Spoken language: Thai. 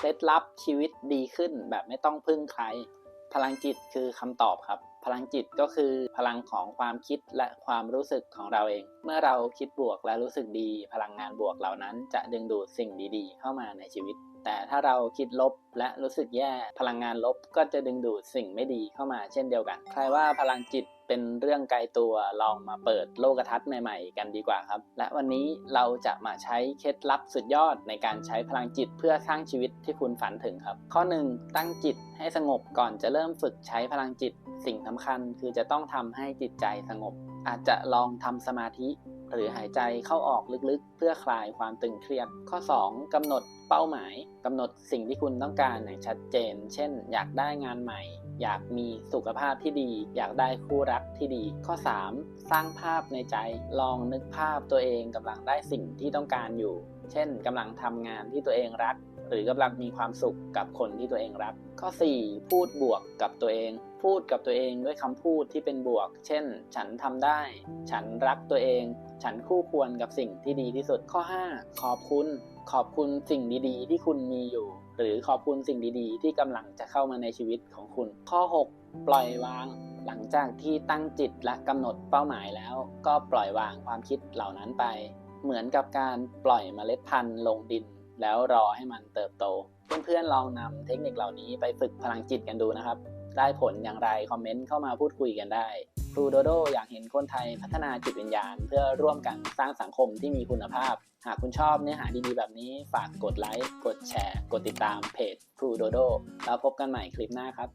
เคล็ดลับชีวิตดีขึ้นแบบไม่ต้องพึ่งใคร พลังจิตคือคำตอบครับ พลังจิตก็คือพลังของความคิดและความรู้สึกของเราเอง เมื่อเราคิดบวกและรู้สึกดี พลังงานบวกเหล่านั้นจะดึงดูดสิ่งดีๆ เข้ามาในชีวิต แต่ถ้าเราคิดลบและรู้สึกแย่พลังงานลบก็จะดึงดูดสิ่งไม่ดีเข้ามาเช่นเดียวกัน ใครว่าพลังจิตเป็นเรื่องไกลตัวลองมาเปิดโลกทัศน์ใหม่ๆ กันดีกว่าครับ และวันนี้เราจะมาใช้เคล็ดลับสุดยอดในการใช้พลังจิตเพื่อสร้างชีวิตที่คุณฝันถึงครับ ข้อ 1 ตั้งจิตให้สงบก่อนจะเริ่มฝึกใช้พลังจิต สิ่งสำคัญคือจะต้องทำให้จิตใจสงบ อาจจะลองทำสมาธิ หรือหายใจเข้าออกลึกๆ เพื่อคลายความตึงเครียด ข้อ 2กำหนดเป้าหมายกำหนดสิ่งที่คุณต้องการอย่างชัดเจน เช่น อยากได้งานใหม่ อยากมีสุขภาพที่ดี อยากได้คู่รักที่ดี ข้อ 3 สร้างภาพในใจลองนึกภาพตัวเองกำลังได้สิ่งที่ต้องการอยู่ เช่นกำลังทำงานที่ตัวเองรัก หรือกำลังมีความสุขกับคนที่ตัวเองรัก ข้อ 4 พูดบวกกับตัวเอง พูดกับตัวเองด้วยคำพูดที่เป็นบวก เช่น ฉันทำได้ ฉันรักตัวเอง ฉันคู่ควรกับสิ่งที่ดีที่สุดข้อ 5 ขอบคุณ ขอบคุณสิ่งดีๆ ที่คุณมีอยู่ หรือขอบคุณสิ่งดีๆ ที่กำลังจะเข้ามาในชีวิตของคุณ ข้อ 6 ปล่อยวางหลังจากที่ตั้งจิตและกำหนดเป้าหมายแล้ว ก็ปล่อยวางความคิดเหล่านั้นไป เหมือนกับการปล่อยเมล็ดพันธุ์ลงดิน แล้วรอให้มันเติบโต เพื่อนๆลองนำเทคนิคเหล่านี้ไปฝึกพลังจิตกันดูนะครับ ได้ผลอย่างไรคอมเมนต์เข้ามาพูดคุยกันได้ ครูโดโดอยากเห็นคนไทยพัฒนาจิตวิญญาณ เพื่อร่วมกันสร้างสังคมที่มีคุณภาพ หากคุณชอบเนื้อหาดีๆแบบนี้ฝากกดไลค์กดแชร์ กดติดตามเพจครูโดโดแล้วพบกันใหม่คลิปหน้าครับ